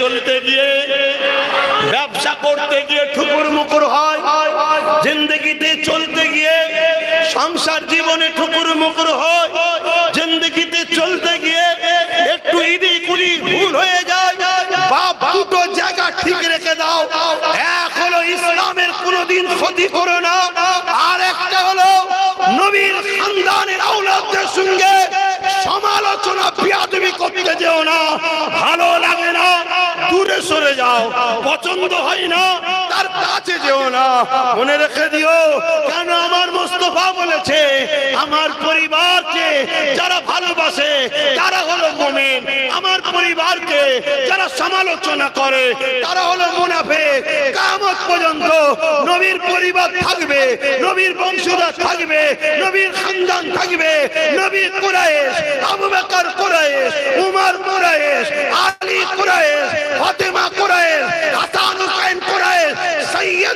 চলতে গিয়ে, ব্যবসা করতে গিয়ে ঠুকুর মুকুর হয়। জিন্দগিতে চলতে গিয়ে, সংসার জীবনে ঠুকুর মুকুর হয়। জিন্দগিতে চলতে গিয়ে, একটু ইদি ভুল হয়ে যায়। দুটো জায়গা ঠিক রেখে দাও। এক হলো ইসলামের কোনোদিন ক্ষতি করো না। আর একটা হলো নবীর খানদানের সঙ্গে সমালোচনা বিয়াদবি করতে যেও না ভালো লাগে না দূরে সরে যাও পছন্দ হয় না, তার কাছে যেও না। মনে রেখে দিও, কেন আমার মোস্তফা বলেছে, আমার পরিবারকে যারা ভালোবাসে, তারা হলো মোমেন। আমার পরিবারকে যারা সমালোচনা করে, তারা হলো মুনাফে কামত পর্যন্ত নবীর পরিবার থাকবে, নবীর বংশধর থাকবে, নবীর খানদান থাকবে নবীর কুরাইশ, আবু বকর কুরাইশ, উমর কুরাইশ, আলী কুরাইশ ফাতেমা কুরাইশ হাসান হুসাইন কুরাইশ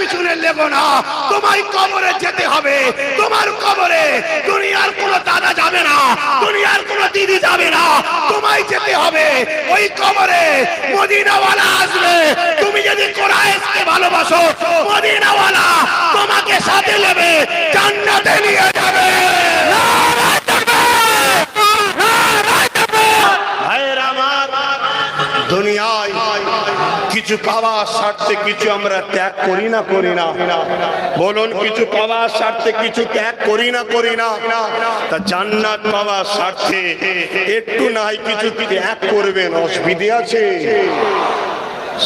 পিছনে লেগো না। তোমায় কবরে যেতে হবে। তোমার কবরে দুনিয়ার কোনো দাদা যাবে না। দুনিয়ার কোনো দিদি যাবে না। তোমায় যেতে হবে। ওই কবরে মদিনাওয়ালা আসবে। তুমি যদি কোরআনকে ভালোবাসো, মদিনাওয়ালা তোমাকে সাথে নেবে, জান্নাতে নিয়ে যাবে। কিছু পাওয়ার স্বার্থে কিছু আমরা ত্যাগ করি না করি না। বলুন, কিছু পাওয়ার স্বার্থে কিছু ত্যাগ করি না করি না। তা জান্নাত পাওয়ার স্বার্থে একটু নাই, কিছু ত্যাগ করবেন, অসুবিধে আছে।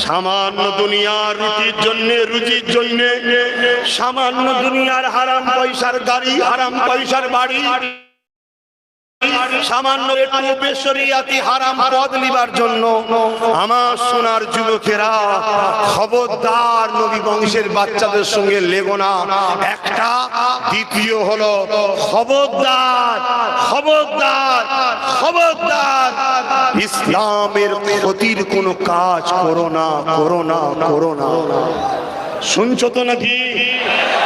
সামান্য দুনিয়ার রুটির জন্য, রুচির জন্য। সামান্য দুনিয়ার হারাম পয়সার গাড়ি, হারাম পয়সার বাড়ি। সামান্য একটু হারাম পদ নিবার জন্য আমার সোনার যুবকেরা, খবরদার নবী বংশের বাচ্চাদের সঙ্গে লেগো না। একটা, দ্বিতীয় হলো খবরদার খবরদার খবরদার। ইসলামের ক্ষতির কোনো কাজ করো না করো না করো না। শুনছো তো নাকি?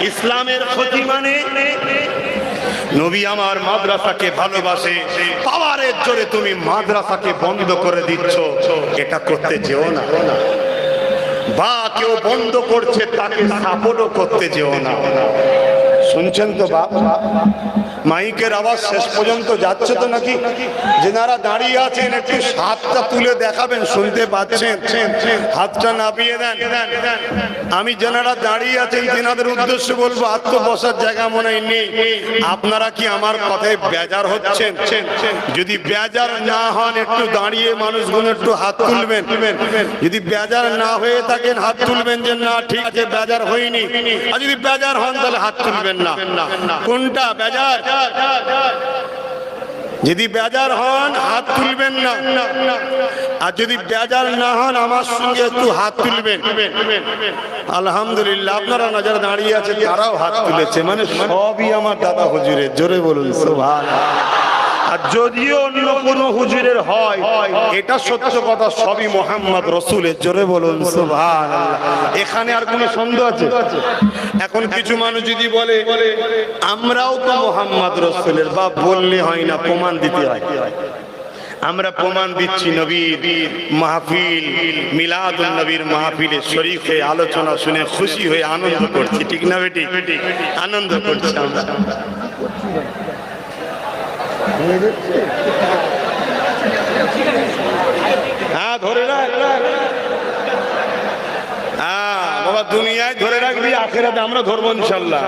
ইসলামের ক্ষতি মানে নবী আমার মাদ্রাসাকে ভালোবাসে। পাওয়ারের জোরে তুমি মাদ্রাসাকে বন্ধ করে দিচ্ছ। এটা করতে যেও না। বা কেউ বন্ধ করছে, তাকে সাপোর্টও করতে যেও না। শুনছেন তো বাপ? মাইকের আওয়াজ শেষ পর্যন্ত যাচ্ছে তো নাকি? যেনারা দাঁড়িয়ে আছেন, একটু হাতটা তুলে দেখাবেন, শুনতে পাচ্ছেন? হাতটা নাপিয়ে দেন। আমি যেনারা দাঁড়িয়ে আছেন তেনাদের উদ্দেশ্যে বলব হাত তো বসার জায়গা মনে নেই। আপনারা কি আমার কথায় বেজার হচ্ছেন? যদি বেজার না হন, একটু দাঁড়িয়ে মানুষগুলো একটু হাত তুলবেন। যদি বেজার না হয়ে থাকেন, হাত তুলবেন যে, না, ঠিক আছে, বেজার হয়নি। আর যদি বেজার হন, তাহলে হাত তুলবেন না। কোনটা বেজার? যদি বেজার হন, হাত তুলবেন না। আর যদি বেজার না হন, আমার সঙ্গে একটু হাত তুলবেন। আলহামদুলিল্লাহ, আপনারা নজর দাঁড়িয়ে আছে তারাও হাত তুলেছে। মানে সবই আমার দাদা হজুরের। জোরে বলুন সোভান আর যদিও অন্য কোনো হুজুরের হয় এটা সত্য কথা সবই মোহাম্মদ রসুলের। জোরে বলুন সোভান এখানে আর কোনো সন্দেহ আছে? এখন কিছু মানুষ যদি বলে আমরাও তো মোহাম্মদ রসুলের বা বললে হয় না প্রমাণ দিতে হয়। আমরা প্রমাণ দিচ্ছি নবীর মাহফিল মিলাদ নবীর মাহফিলে শরীফ হয়ে আলোচনা শুনে খুশি হয়ে আনন্দ করছি। ঠিক না বেটি? আনন্দ করছি আমরা। হ্যাঁ ধরে রাখ। হ্যাঁ বাবা দুনিয়ায় ধরে রাখবি আখেরাতে আমরা ধরবো ইনশাল্লাহ।